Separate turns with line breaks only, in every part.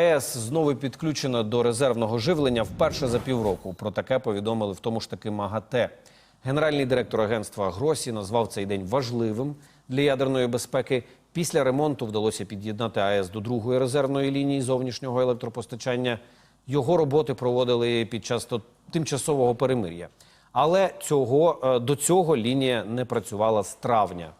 ЕС знову підключена до резервного живлення вперше за півроку. Про таке повідомили в тому ж таки МАГАТЕ. Генеральний директор агентства Гросі назвав цей день важливим для ядерної безпеки. Після ремонту вдалося під'єднати АЕС до другої резервної лінії зовнішнього електропостачання. Його роботи проводили під час тимчасового перемир'я. Але цього, е, до цього лінія не працювала з травня.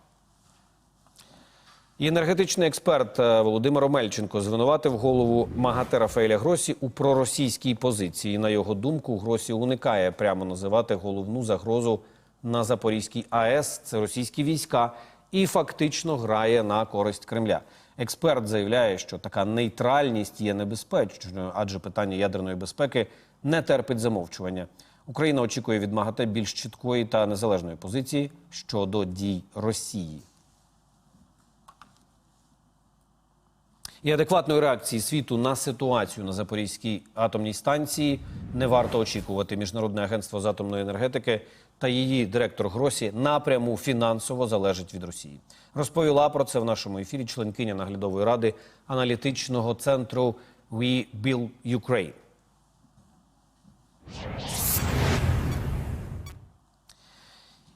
І енергетичний експерт е, Володимир Омельченко звинуватив голову МАГАТЕ Рафаеля Гросі у проросійській позиції. На його думку, Гросі уникає прямо називати головну загрозу на Запорізькій АЕС. Це російські війська, і фактично грає на користь Кремля. Експерт заявляє, що така нейтральність є небезпечною, адже питання ядерної безпеки не терпить замовчування. Україна очікує від МАГАТЕ більш чіткої та незалежної позиції щодо дій Росії. І адекватної реакції світу на ситуацію на Запорізькій атомній станції не варто очікувати. Міжнародне агентство з атомної енергетики та її директор Гросі напряму фінансово залежить від Росії. Розповіла про це в нашому ефірі членкиня наглядової ради аналітичного центру We Build Ukraine.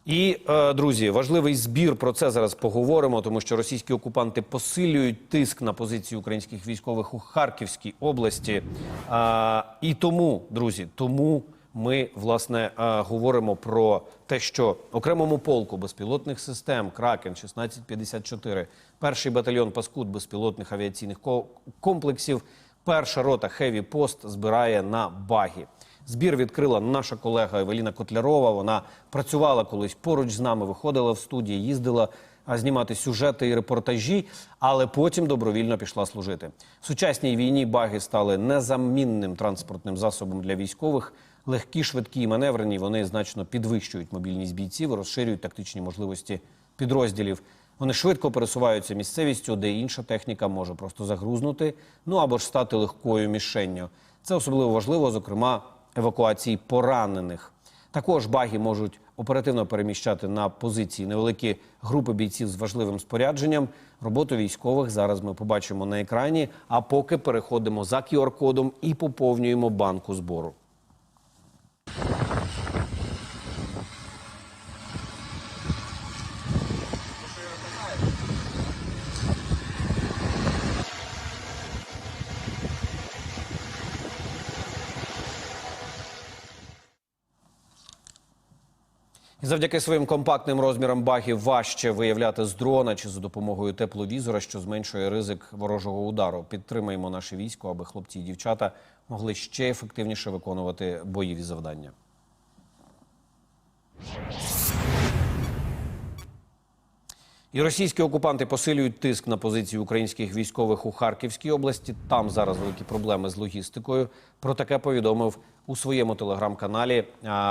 І е, друзі, важливий збір про це зараз поговоримо, тому що російські окупанти посилюють тиск на позиції українських військових у Харківській області. І тому, друзі, тому ми власне е, говоримо про те, що окремому полку безпілотних систем Кракен 1654, перший батальйон Паскуд безпілотних авіаційних ко- комплексів, перша рота Хеві Пост збирає на багі. Збір відкрила наша колега Евеліна Котлярова. Вона працювала колись поруч з нами, виходила в студії, їздила знімати сюжети і репортажі, але потім добровільно пішла служити. В сучасній війні баги стали незамінним транспортним засобом для військових. Легкі, швидкі і маневрені. Вони значно підвищують мобільність бійців, розширюють тактичні можливості підрозділів. Вони швидко пересуваються місцевістю, де інша техніка може просто загрузнути, ну або ж стати легкою мішенню. Це особливо важливо, зокрема, евакуації поранених. Також баги можуть оперативно переміщати на позиції невеликі групи бійців з важливим спорядженням. Роботу військових зараз ми побачимо на екрані. А поки переходимо за QR-кодом і поповнюємо банку збору. Завдяки своїм компактним розмірам багів важче виявляти з дрона чи за допомогою тепловізора, що зменшує ризик ворожого удару. Підтримаємо наше військо, аби хлопці і дівчата могли ще ефективніше виконувати бойові завдання. І російські окупанти посилюють тиск на позиції українських військових у Харківській області. Там зараз великі проблеми з логістикою. Про таке повідомив у своєму телеграм-каналі.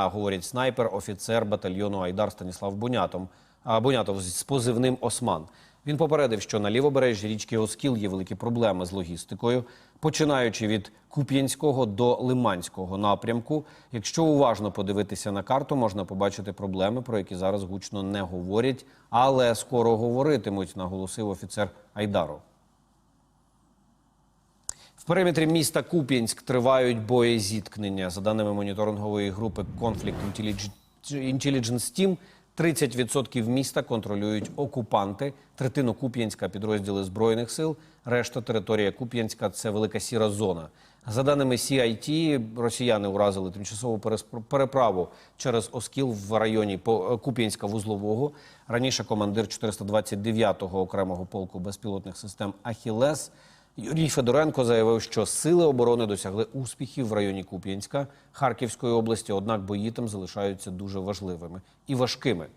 говорять снайпер, офіцер батальйону Айдар Станіслав Бунятом. А, Бунятов з позивним Осман. Він попередив, що на лівобережжі річки Оскіл є великі проблеми з логістикою, починаючи від Куп'янського до Лиманського напрямку. Якщо уважно подивитися на карту, можна побачити проблеми, про які зараз гучно не говорять, але скоро говоритимуть, наголосив офіцер Айдару. В периметрі міста Куп'янськ тривають боєзіткнення. За даними моніторингової групи Conflict Intellig- Intelligence Team, 30% міста контролюють окупанти, третину Куп'янська підрозділи збройних сил, решта територія Куп'янська це велика сіра зона. За даними CIT, росіяни уразили тимчасову переправу через Оскіл в районі По- Куп'янська вузлового. Раніше командир 429-го окремого полку безпілотних систем Ахілес Юрій Федоренко заявив, що сили оборони досягли успіхів в районі Куп'янська Харківської області, однак бої там залишаються дуже важливими і важкими.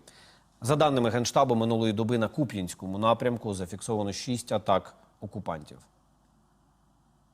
За даними Генштабу, минулої доби на Куп'янському напрямку зафіксовано шість атак окупантів.